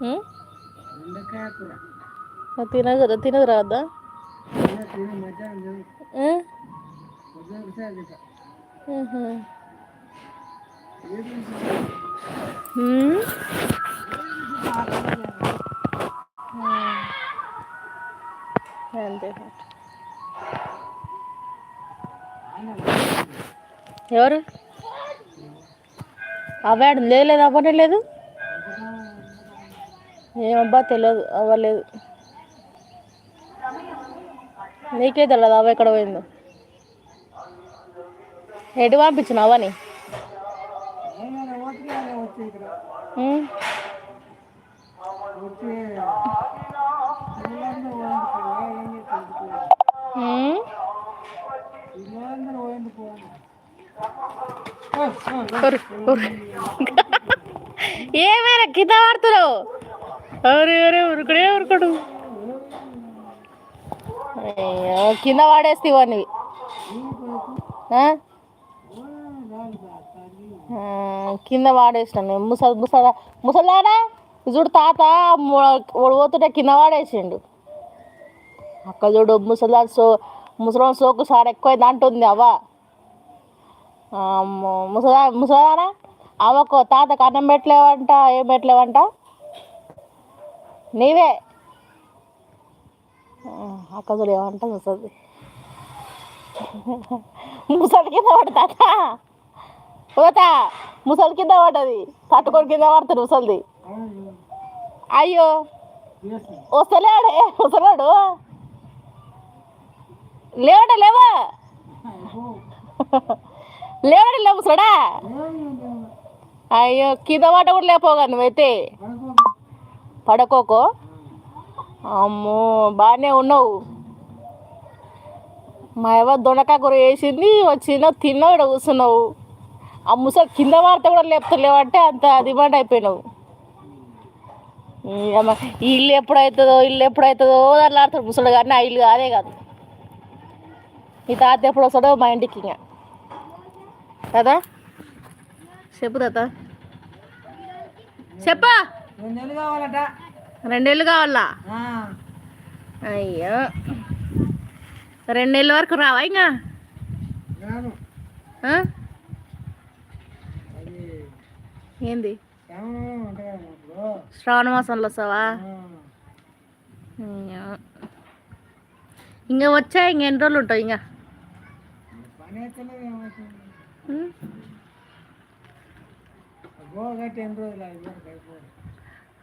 ఉం? దొండకాయ కూర మరి తినదు తినదు రావద్దా తిన తిని మధ్యాహ్నం తిని ఉం? పొద్దున ఒకసారి తింటా ఉహు. ఏది ఉం? ఆకలి అంతే ఎవరు అవ్వాడు లేదు అవ్వనే లేదు ఏమబ్బా తెలియదు అవ్వలేదు. నీకే తెలియదు అవ్వ ఎక్కడ పోయిందో? ఎటు పంపించిన అవని? ఏమైనా కింద పడుతున్నావు? అరే అరే ఉరుకుడే ఉరుకుడు. కింద వాడేస్తే ఇవన్నీ. కింద వాడేసాను నేను. ముస ముసలా ముసలాడా చూడు తాత ఒడిపోతుంటే కింద వాడేసిండు. అక్క చూడు ముసలా సో ముసలం సోకు సార్ ఎక్కువ అంటుంది అవ్వ. ముసలా ముసలానా అవ్వకు తాతకు అన్నం పెట్టలేవంట ఏం పెట్టలేవంట? నీవే. ఆ, అక్క చూడు ఏమంట ముసలి ముసలి కింద పడతా పోతా. ముసలి కింద పడ్డది. తట్టుకొని కింద పడుతుంది ముసలిది. అయ్యో. వస్తలేడే. వస్తలేడు లేవట లేవా? లేవట లేవు ముసడా అయ్యో కింద పడ్డ కూడా లేపోగా నువ్వైతే. పడుకోకో? అమ్మో బాగానే ఉన్నావు. మా ఎవ దొండకాయ కూర వేసింది వచ్చినావు తిన్నావు ఇక్కడ కూర్చున్నావు. ఆ ముసలి కింద వార్త కూడా లేపుతలేవంటే అంత డిమాండ్ అయిపోయినావు. ఈ అమ్మ, ఇల్లు ఎప్పుడవుతుందో ఇల్లు ఎప్పుడవుతుందో దాంట్లో ఆడతాడు ముసలి కానీ ఆ ఇల్లు కాదే కాదు. ఈ తాత ఎప్పుడు వస్తాడో మా ఇంటికి ఇంకా. కదా చెప్పు తాత. చెప్పా. కావాలట. రెండేళ్ళు కావాలా? అయ్యో. రెండేళ్ళ వరకు రావా ఇంకా? ఏంది? శ్రావణ మాసంలో వస్తావా. ఇంకా వచ్చా? ఇంక ఎన్ని రోజులు ఉంటావు ఇంకా? ఎన్ని రోజులు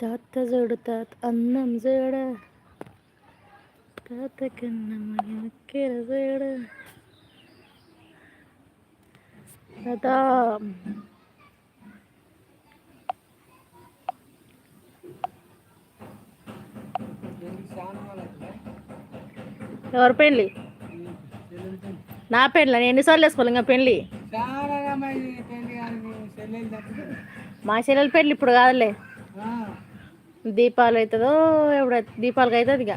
తాత చూడు తాత అందం చూడ తాత కన్నా మక్కెర చూడ తాత ఎందుకు చాలా వాళ్ళకి ఎవరి పెళ్ళి. నా పెళ్ళి? నేను ఎన్నిసార్లు వేసుకోవాలి ఇంకా పెళ్ళి? మా చెల్లెల పెళ్ళి ఇప్పుడు కాదులే. దీపాలు అవుతుందో ఎప్పుడు దీపాలకి అవుతుంది ఇక.